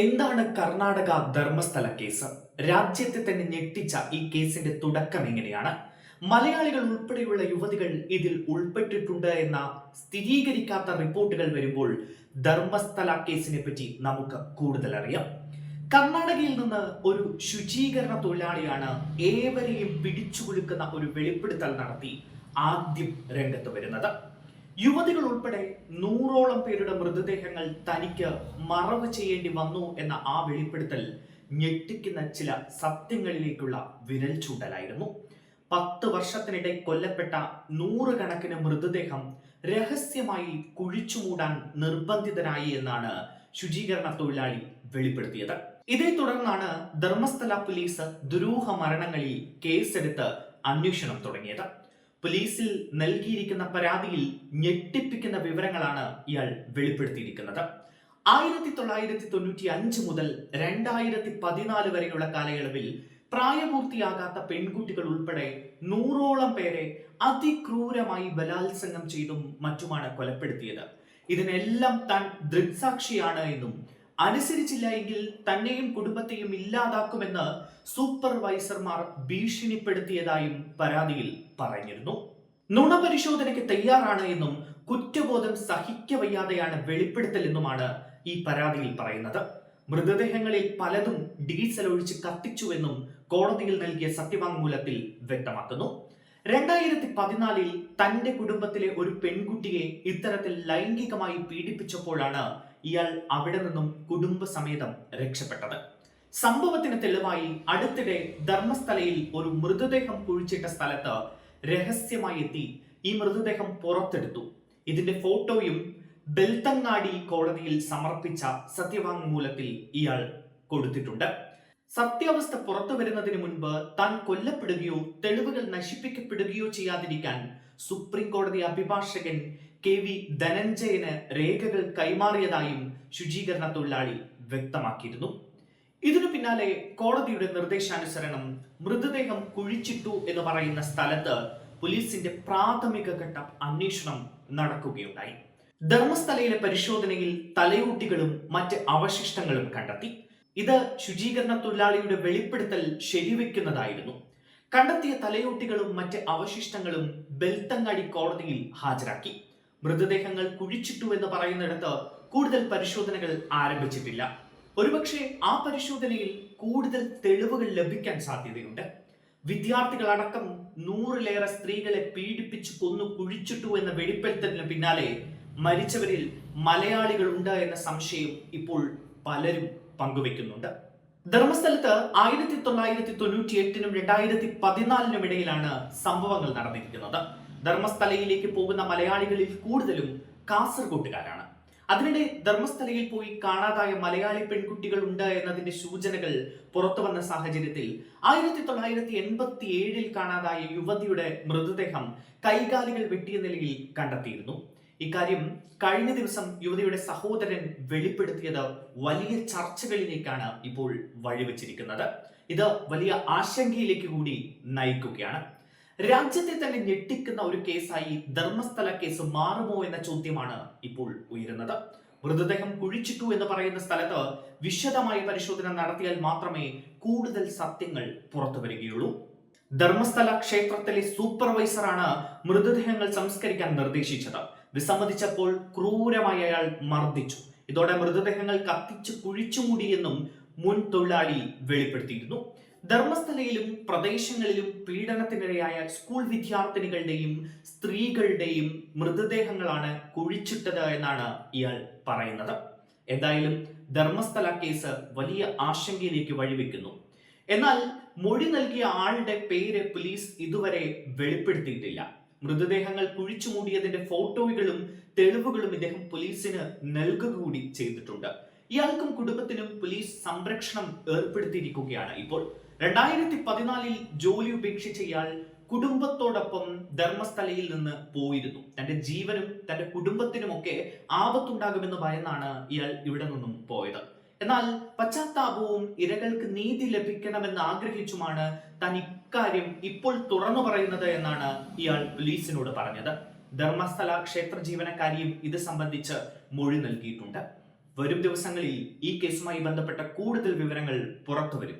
എന്താണ് കർണാടക ധർമ്മസ്ഥല കേസ്? രാജ്യത്തെ തന്നെ ഞെട്ടിച്ച ഈ കേസിന്റെ തുടക്കം എങ്ങനെയാണ്? മലയാളികൾ ഉൾപ്പെടെയുള്ള യുവതികൾ ഇതിൽ ഉൾപ്പെട്ടിട്ടുണ്ട് എന്ന സ്ഥിരീകരിക്കാത്ത റിപ്പോർട്ടുകൾ വരുമ്പോൾ ധർമ്മസ്ഥല കേസിനെ പറ്റി നമുക്ക് കൂടുതൽ അറിയാം. കർണാടകയിൽ നിന്ന് ഒരു ശുചീകരണ തൊഴിലാളിയാണ് ഏവരെയും പിടിച്ചു കൊടുക്കുന്ന ഒരു വെളിപ്പെടുത്തൽ നടത്തി ആദ്യം രംഗത്ത് വരുന്നത്. യുവതികൾ ഉൾപ്പെടെ നൂറോളം പേരുടെ മൃതദേഹങ്ങൾ തനിക്ക് മറവ് ചെയ്യേണ്ടി വന്നു എന്ന ആ വെളിപ്പെടുത്തൽ ഞെട്ടിക്കുന്ന ചില സത്യങ്ങളിലേക്കുള്ള വിരൽ ചൂണ്ടലായിരുന്നു. പത്ത് വർഷത്തിനിടെ കൊല്ലപ്പെട്ട നൂറുകണക്കിന് മൃതദേഹം രഹസ്യമായി കുഴിച്ചു മൂടാൻ നിർബന്ധിതനായി എന്നാണ് ശുചീകരണ തൊഴിലാളി വെളിപ്പെടുത്തിയത്. ഇതേ തുടർന്നാണ് ധർമ്മസ്ഥല പോലീസ് ദുരൂഹ മരണങ്ങളിൽ കേസെടുത്ത് അന്വേഷണം തുടങ്ങിയത്. പോലീസിൽ നൽകിയിരിക്കുന്ന പരാതിയിൽ ഞെട്ടിപ്പിക്കുന്ന വിവരങ്ങളാണ് ഇയാൾ വെളിപ്പെടുത്തിയിരിക്കുന്നത്. ആയിരത്തി തൊള്ളായിരത്തി തൊണ്ണൂറ്റി അഞ്ച് മുതൽ രണ്ടായിരത്തി പതിനാല് വരെയുള്ള കാലയളവിൽ പ്രായപൂർത്തിയാകാത്ത പെൺകുട്ടികൾ ഉൾപ്പെടെ നൂറോളം പേരെ അതിക്രൂരമായി ബലാത്സംഗം ചെയ്തും മറ്റുമാണ് കൊലപ്പെടുത്തിയത്. ഇതിനെല്ലാം താൻ ദൃക്സാക്ഷിയാണ് എന്നും അനുസരിച്ചില്ല എങ്കിൽ തന്നെയും കുടുംബത്തെയും ഇല്ലാതാക്കുമെന്ന് സൂപ്പർവൈസർമാർ ഭീഷണിപ്പെടുത്തിയതായും പരാതിയിൽ പറഞ്ഞിരുന്നു. നുണ പരിശോധനയ്ക്ക് തയ്യാറാണ് എന്നും കുറ്റബോധം സഹിക്കവയ്യാതെയാണ് വെളിപ്പെടുത്തലെന്നുമാണ് ഈ പരാതിയിൽ പറയുന്നത്. മൃതദേഹങ്ങളിൽ പലതും ഡീസൽ ഒഴിച്ച് കത്തിച്ചുവെന്നും കോടതിയിൽ നൽകിയ സത്യവാങ്മൂലത്തിൽ വ്യക്തമാക്കുന്നു. രണ്ടായിരത്തി പതിനാലിൽ തന്റെ കുടുംബത്തിലെ ഒരു പെൺകുട്ടിയെ ഇത്തരത്തിൽ ലൈംഗികമായി പീഡിപ്പിച്ചപ്പോഴാണ് ഇയാൾ അവിടെ നിന്നും കുടുംബസമേതം രക്ഷപ്പെട്ടത്. സംഭവത്തിന് തെളിവായി അടുത്തിടെ ധർമ്മസ്ഥലയിൽ ഒരു മൃതദേഹം കുഴിച്ചിട്ട സ്ഥലത്ത് രഹസ്യമായി എത്തി ഈ മൃതദേഹം പുറത്തെടുത്തു. ഇതിന്റെ ഫോട്ടോയും ബെൽത്തങ്ങാടി കോടതിയിൽ സമർപ്പിച്ച സത്യവാങ്മൂലത്തിൽ ഇയാൾ കൊടുത്തിട്ടുണ്ട്. സത്യാവസ്ഥ പുറത്തു വരുന്നതിന് മുൻപ് താൻ കൊല്ലപ്പെടുകയോ തെളിവുകൾ നശിപ്പിക്കപ്പെടുകയോ ചെയ്യാതിരിക്കാൻ സുപ്രീം കോടതി അഭിഭാഷകൻ കെ വി ധനഞ്ജയന് രേഖകൾ കൈമാറിയതായും ശുചീകരണ തൊഴിലാളി വ്യക്തമാക്കിയിരുന്നു. ഇതിനു പിന്നാലെ കോടതിയുടെ നിർദ്ദേശാനുസരണം മൃതദേഹം കുഴിച്ചിട്ടു എന്ന് പറയുന്ന സ്ഥലത്ത് പോലീസിന്റെ പ്രാഥമിക ഘട്ട അന്വേഷണം നടക്കുകയുണ്ടായി. ധർമ്മസ്ഥലയിലെ പരിശോധനയിൽ തലയൂട്ടികളും മറ്റ് അവശിഷ്ടങ്ങളും കണ്ടെത്തി. ഇത് ശുചീകരണ തൊഴിലാളിയുടെ വെളിപ്പെടുത്തൽ ശരിവെക്കുന്നതായിരുന്നു. കണ്ടെത്തിയ തലയോട്ടികളും മറ്റ് അവശിഷ്ടങ്ങളും ബെൽത്തങ്ങാടി കോടതിയിൽ ഹാജരാക്കി. മൃതദേഹങ്ങൾ കുഴിച്ചിട്ടു എന്ന് പറയുന്നിടത്ത് കൂടുതൽ പരിശോധനകൾ ആരംഭിച്ചിട്ടില്ല. ഒരുപക്ഷെ ആ പരിശോധനയിൽ കൂടുതൽ തെളിവുകൾ ലഭിക്കാൻ സാധ്യതയുണ്ട്. വിദ്യാർത്ഥികളടക്കം നൂറിലേറെ സ്ത്രീകളെ പീഡിപ്പിച്ചു കൊന്നു കുഴിച്ചിട്ടു എന്ന വെളിപ്പെടുത്തലിന് പിന്നാലെ മരിച്ചവരിൽ മലയാളികൾ ഉണ്ട് എന്ന സംശയം ഇപ്പോൾ പലരും പങ്കുവെക്കുന്നുണ്ട്. ധർമ്മസ്ഥലത്ത് ആയിരത്തി തൊള്ളായിരത്തി തൊണ്ണൂറ്റി എട്ടിനും രണ്ടായിരത്തി പതിനാലിനും ഇടയിലാണ് സംഭവങ്ങൾ നടന്നിരിക്കുന്നത്. ധർമ്മസ്ഥലയിലേക്ക് പോകുന്ന മലയാളികളിൽ കൂടുതലും കാസർഗോട്ടുകാരാണ്. അതിനിടെ ധർമ്മസ്ഥലയിൽ പോയി കാണാതായ മലയാളി പെൺകുട്ടികൾ ഉണ്ട് എന്നതിന്റെ സൂചനകൾ പുറത്തു വന്ന സാഹചര്യത്തിൽ ആയിരത്തി തൊള്ളായിരത്തി എൺപത്തി ഏഴിൽ കാണാതായ യുവതിയുടെ മൃതദേഹം കൈകാലുകൾ വെട്ടിയ നിലയിൽ കണ്ടെത്തിയിരുന്നു. ഇക്കാര്യം കഴിഞ്ഞ ദിവസം യുവതിയുടെ സഹോദരൻ വെളിപ്പെടുത്തിയത് വലിയ ചർച്ചകളിലേക്കാണ് ഇപ്പോൾ വഴിവെച്ചിരിക്കുന്നത്. ഇത് വലിയ ആശങ്കയിലേക്ക് കൂടി നയിക്കുകയാണ്. രാജ്യത്തെ തന്നെ ഞെട്ടിക്കുന്ന ഒരു കേസായി ധർമ്മസ്ഥല കേസ് മാറുമോ എന്ന ചോദ്യമാണ് ഇപ്പോൾ ഉയരുന്നത്. മൃതദേഹം കുഴിച്ചിട്ടു എന്ന് പറയുന്ന സ്ഥലത്ത് വിശദമായി പരിശോധന നടത്തിയാൽ മാത്രമേ കൂടുതൽ സത്യങ്ങൾ പുറത്തു വരികയുള്ളൂ. ധർമ്മസ്ഥല ക്ഷേത്രത്തിലെ സൂപ്പർവൈസറാണ് മൃതദേഹങ്ങൾ സംസ്കരിക്കാൻ നിർദ്ദേശിച്ചത്. വിസമ്മതിച്ചപ്പോൾ ക്രൂരമായി അയാൾ മർദ്ദിച്ചു. ഇതോടെ മൃതദേഹങ്ങൾ കത്തിച്ച് കുഴിച്ചുമൂടിയെന്നും മുൻ തൊഴിലാളി വെളിപ്പെടുത്തിയിരുന്നു. ധർമ്മസ്ഥലയിലും പ്രദേശങ്ങളിലും പീഡനത്തിനിരയായ സ്കൂൾ വിദ്യാർത്ഥിനികളുടെയും സ്ത്രീകളുടെയും മൃതദേഹങ്ങളാണ് കുഴിച്ചിട്ടത് എന്നാണ് ഇയാൾ പറയുന്നത്. എന്തായാലും ധർമ്മസ്ഥല കേസ് വലിയ ആശങ്കയിലേക്ക് വഴിവെക്കുന്നു. എന്നാൽ മൊഴി നൽകിയ ആളുടെ പേര് പോലീസ് ഇതുവരെ വെളിപ്പെടുത്തിയിട്ടില്ല. മൃതദേഹങ്ങൾ കുഴിച്ചു മൂടിയതിന്റെ ഫോട്ടോകളും തെളിവുകളും ഇദ്ദേഹം പോലീസിന് നൽകുക കൂടി ചെയ്തിട്ടുണ്ട്. ഇയാൾക്കും കുടുംബത്തിനും പോലീസ് സംരക്ഷണം ഏർപ്പെടുത്തിയിരിക്കുകയാണ്. ഇപ്പോൾ രണ്ടായിരത്തി പതിനാലിൽ ജോലി ഉപേക്ഷിച്ച ഇയാൾ കുടുംബത്തോടൊപ്പം ധർമ്മസ്ഥലയിൽ നിന്ന് പോയിരുന്നു. തന്റെ ജീവനും തന്റെ കുടുംബത്തിനുമൊക്കെ ആപത്തുണ്ടാകുമെന്ന് ഭയന്നാണ് ഇയാൾ ഇവിടെ നിന്നും പോയത്. എന്നാൽ പശ്ചാത്താപവും ഇരകൾക്ക് നീതി ലഭിക്കണമെന്ന് ആഗ്രഹിച്ചുമാണ് താൻ ഇക്കാര്യം ഇപ്പോൾ തുറന്നു പറയുന്നത് എന്നാണ് ഇയാൾ പോലീസിനോട് പറഞ്ഞത്. ധർമ്മസ്ഥല ക്ഷേത്ര ജീവനക്കാരിയും ഇത് സംബന്ധിച്ച് മൊഴി നൽകിയിട്ടുണ്ട്. വരും ദിവസങ്ങളിൽ ഈ കേസുമായി ബന്ധപ്പെട്ട കൂടുതൽ വിവരങ്ങൾ പുറത്തുവരും